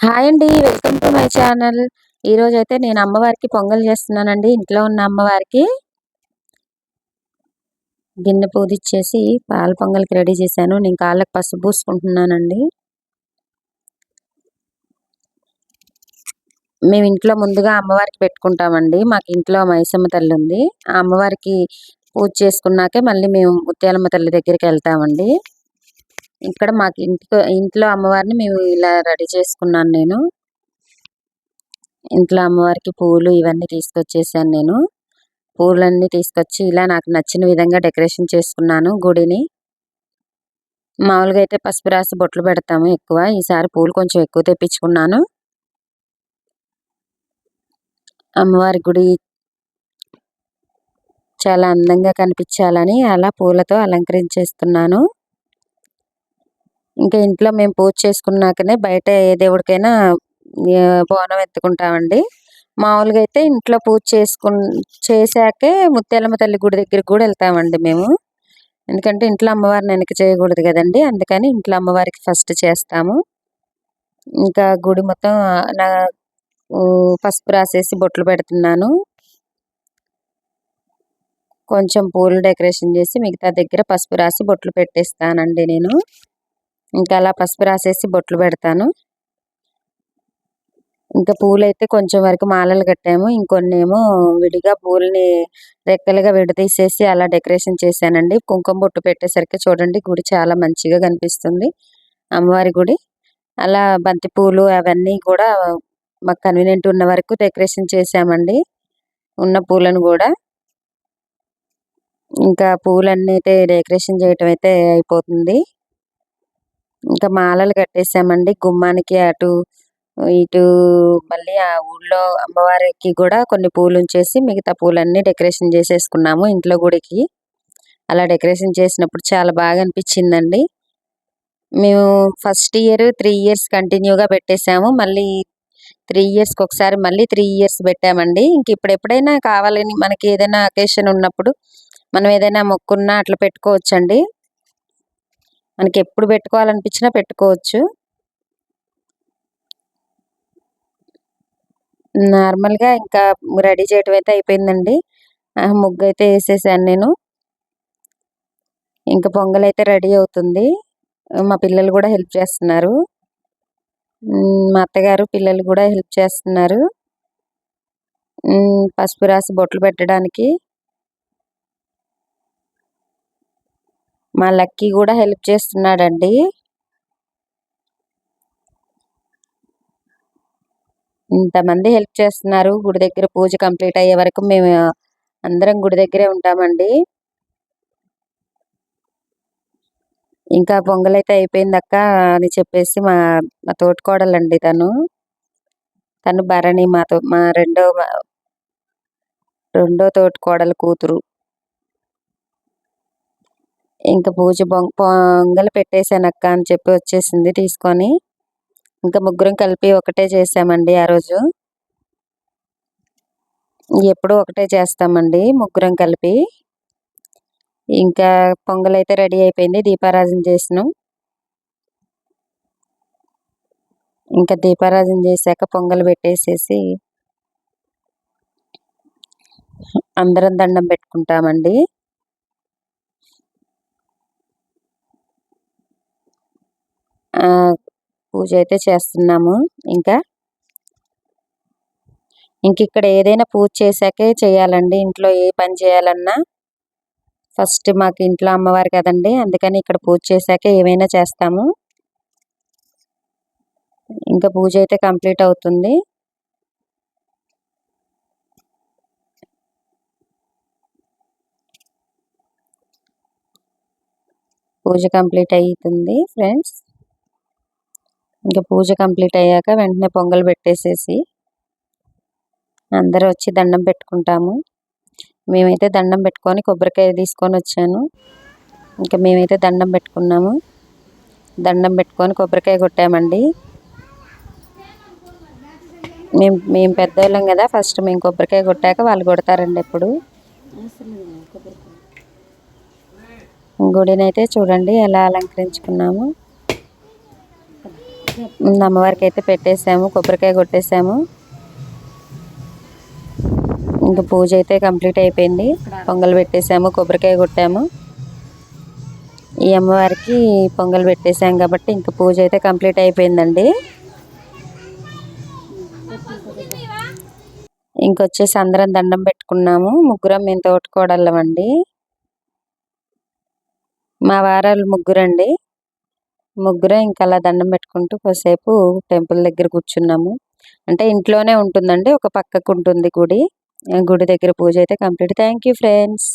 Hi అండి welcome to my channel. ఈరోజు అయితే నేను అమ్మవారికి పొంగల్ చేస్తున్నానండి ఇంట్లో ఉన్న అమ్మవారికి. గిన్నె పూదిచ్చేసి పాల పొంగల్కి రెడీ చేశాను. నేను కాళ్ళకి పసుపు పూసుకుంటున్నానండి. మేము ఇంట్లో ముందుగా అమ్మవారికి పెట్టుకుంటామండి. మాకు ఇంట్లో మైసమ్మ తల్లి ఉంది. ఆ అమ్మవారికి పూజ చేసుకున్నాకే మళ్ళీ మేము ముత్యాలమ్మ తల్లి దగ్గరికి వెళ్తామండి. ఇక్కడ మాకు ఇంట్లో ఇంట్లో అమ్మవారిని మేము ఇలా రెడీ చేసుకున్నాను నేను. ఇంట్లో అమ్మవారికి పూలు ఇవన్నీ తీసుకొచ్చేసాను నేను. పూలన్నీ తీసుకొచ్చి ఇలా నాకు నచ్చిన విధంగా డెకరేషన్ చేసుకున్నాను గుడిని. మామూలుగా అయితే పసుపు రాసి బొట్లు పెడతాము ఎక్కువ. ఈసారి పూలు కొంచెం ఎక్కువ తెప్పించుకున్నాను. అమ్మవారి గుడి చాలా అందంగా కనిపించాలని అలా పూలతో అలంకరించేస్తున్నాను. ఇంకా ఇంట్లో మేము పూజ చేసుకున్నాకనే బయట ఏ దేవుడికైనా బోనం ఎత్తుకుంటామండి. మామూలుగా అయితే ఇంట్లో పూజ చేసుకు చేశాకే ముత్యాలమ్మ తల్లి గుడి దగ్గరికి కూడా వెళ్తామండి మేము. ఎందుకంటే ఇంట్లో అమ్మవారిని వెనక చేయకూడదు కదండి అందుకని ఇంట్లో అమ్మవారికి ఫస్ట్ చేస్తాము. ఇంకా గుడి మొత్తం నా పసుపు రాసేసి బొట్లు పెడుతున్నాను. కొంచెం పూలు డెకరేషన్ చేసి మిగతా దగ్గర పసుపు రాసి బొట్లు పెట్టేస్తానండి నేను. ఇంకా అలా పసుపు రాసేసి బొట్లు పెడతాను. ఇంకా పూలు అయితే కొంచెం వరకు మాలలు కట్టాము. ఇంకొన్ని ఏమో విడిగా పూలని రెక్కలుగా విడదీసేసి అలా డెకరేషన్ చేశానండి. కుంకుమ బొట్టు పెట్టేసరికి చూడండి గుడి చాలా మంచిగా కనిపిస్తుంది. అమ్మవారి గుడి. అలా బంతి పూలు అవన్నీ కూడా మాకు కన్వీనియంట్ ఉన్న వరకు డెకరేషన్ చేశామండి. ఉన్న పూలను కూడా. ఇంకా పూలన్నీ అయితే డెకరేషన్ చేయటం అయితే అయిపోతుంది. ఇంకా మాలలు కట్టేసామండి. గుమ్మానికి అటు ఇటు మళ్ళీ ఆ ఊళ్ళో అమ్మవారికి కూడా కొన్ని పూలు ఉంచేసి మిగతా పూలన్నీ డెకరేషన్ చేసేసుకున్నాము ఇంట్లో గుడికి. అలా డెకరేషన్ చేసినప్పుడు చాలా బాగా అనిపించిందండి. మేము ఫస్ట్ ఇయర్ త్రీ ఇయర్స్ కంటిన్యూగా పెట్టేశాము మళ్ళీ త్రీ ఇయర్స్కి ఒకసారి మళ్ళీ త్రీ ఇయర్స్ పెట్టామండి. ఇంక ఇప్పుడు ఎప్పుడైనా కావాలని మనకి ఏదైనా అకేషన్ ఉన్నప్పుడు మనం ఏదైనా మొక్కున్నా అట్లా పెట్టుకోవచ్చండి. మనకి ఎప్పుడు పెట్టుకోవాలనిపించినా పెట్టుకోవచ్చు. నార్మల్గా ఇంకా రెడీ చేయటం అయితే అయిపోయిందండి. ముగ్గు అయితే వేసేసాను నేను. ఇంకా పొంగల్ అయితే రెడీ అవుతుంది. మా పిల్లలు కూడా హెల్ప్ చేస్తున్నారు. మా అత్తగారు పిల్లలు కూడా హెల్ప్ చేస్తున్నారు. పసుపు రాసి బొట్లు పెట్టడానికి. మా లక్కీ కూడా హెల్ప్ చేస్తున్నాడండి. ఇంతమంది హెల్ప్ చేస్తున్నారు. గుడి దగ్గర పూజ కంప్లీట్ అయ్యే వరకు మేము అందరం గుడి దగ్గరే ఉంటామండి. ఇంకా పొంగలైతే అయిపోయింది అక్క అని చెప్పేసి మా మా తోటికోడలండి తను. తను భరణి మాతో మా రెండో రెండో తోటికోడల కూతురు. ఇంకా పూజ పొంగల్ పెట్టేశానక్క అని చెప్పి వచ్చేసింది తీసుకొని. ఇంకా ముగ్గురం కలిపి ఒకటే చేసామండి ఆ రోజు. ఎప్పుడు ఒకటే చేస్తామండి ముగ్గురం కలిపి. ఇంకా పొంగల్ అయితే రెడీ అయిపోయింది దీపారాజన చేసినాం. ఇంకా దీపారాజన చేశాక పొంగల్ పెట్టేసేసి అందరం దండం పెట్టుకుంటామండి. పూజ అయితే చేస్తున్నాము. ఇంకా ఇంక ఇక్కడ ఏదైనా పూజ చేశాకే చేయాలండి. ఇంట్లో ఏ పని చేయాలన్నా ఫస్ట్ మాకు ఇంట్లో అమ్మవారు కదండి. అందుకని ఇక్కడ పూజ చేశాకే ఏమైనా చేస్తాము. ఇంకా పూజ అయితే కంప్లీట్ అవుతుంది. పూజ కంప్లీట్ అవుతుంది ఫ్రెండ్స్. ఇంకా పూజ కంప్లీట్ అయ్యాక వెంటనే పొంగల్ పెట్టేసేసి అందరూ వచ్చి దండం పెట్టుకుంటాము. మేమైతే దండం పెట్టుకొని కొబ్బరికాయ తీసుకొని వచ్చాను. ఇంకా మేమైతే దండం పెట్టుకున్నాము. దండం పెట్టుకొని కొబ్బరికాయ కొట్టామండి. మేము మేము పెద్దవాళ్ళం కదా ఫస్ట్ మేము కొబ్బరికాయ కొట్టాక వాళ్ళు కొడతారండి ఎప్పుడు. గుడినైతే చూడండి ఎలా అలంకరించుకున్నాము. అమ్మవారికి అయితే పెట్టేసాము కొబ్బరికాయ కొట్టేసాము. ఇంకా పూజ అయితే కంప్లీట్ అయిపోయింది. పొంగల్ పెట్టేసాము కొబ్బరికాయ కొట్టాము. ఈ అమ్మవారికి పొంగల్ పెట్టేసాం కాబట్టి ఇంకా పూజ అయితే కంప్లీట్ అయిపోయిందండి. ఇంకొచ్చేసి అందరం దండం పెట్టుకున్నాము. ముగ్గురం మేము తోటికోడళ్ళం అండి. మా వారాలు ముగ్గురండి. ముగ్గురే ఇంకా అలా దండం పెట్టుకుంటూ కొద్దిసేపు టెంపుల్ దగ్గర కూర్చున్నాము. అంటే ఇంట్లోనే ఉంటుందండి ఒక పక్కకు ఉంటుంది గుడి. గుడి దగ్గర పూజ అయితే కంప్లీట్. Thank you friends